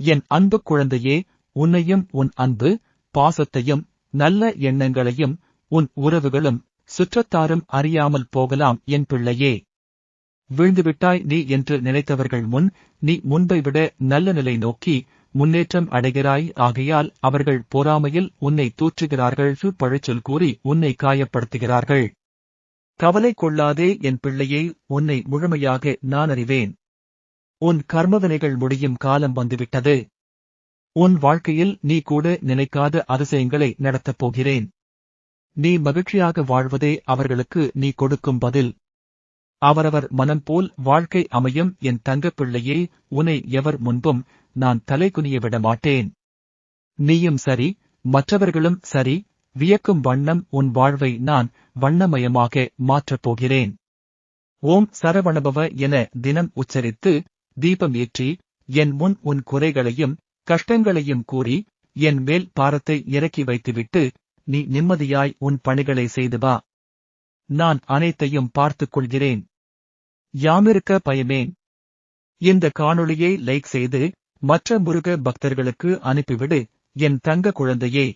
என் அன்பு குழந்தையே உன்னையும் உன் அன்பு பாசத்தையும் நல்ல எண்ணங்களையும் உன் உறவுகளும் சுற்றத்தாரும் அறியாமல் போகலாம் என் பிள்ளையே. வீழ்ந்துவிட்டாய் நீ என்று நினைத்தவர்கள் முன் நீ முன்பை விட நல்ல நிலை நோக்கி முன்னேற்றம் அடைகிறாய் ஆகையால் அவர்கள் பொறாமையில் உன்னை தூற்றுகிறார்கள் பழிச்சொல் கூறி உன்னை காயப்படுத்துகிறார்கள். கவலை கொள்ளாதே என் பிள்ளையே உன்னை முழுமையாக நான் அறிவேன். உன் கர்மவினைகள் முடியும் காலம் வந்துவிட்டது. உன் வாழ்க்கையில் நீ கூட நினைக்காத அதிசயங்களை நடத்தப் போகிறேன். நீ மகிழ்ச்சியாக வாழ்வதே அவர்களுக்கு நீ கொடுக்கும் பதில். அவரவர் மனம் போல் வாழ்க்கை அமையும் என் தங்கப்பிள்ளையே உன்னை எவர் முன்பும் நான் தலை குனிய விட மாட்டேன். நீயும் சரி மற்றவர்களும் சரி வியக்கும் வண்ணம் உன் வாழ்வை நான் வண்ணமயமாக மாற்றப் போகிறேன். ஓம் சரவணபவ என தினம் உச்சரித்து தீபம் ஏற்றி என் முன் உன் குறைகளையும் கஷ்டங்களையும் கூறி என் மேல் பாரத்தை இறக்கி வைத்துவிட்டு நீ நிம்மதியாய் உன் பணிகளை செய்து வா. நான் அனைத்தையும் பார்த்துக் கொள்கிறேன். யாமிருக்க பயமேன். இந்த காணொளியை லைக் செய்து மற்ற முருக பக்தர்களுக்கு அனுப்பிவிடு என் தங்க குழந்தையே.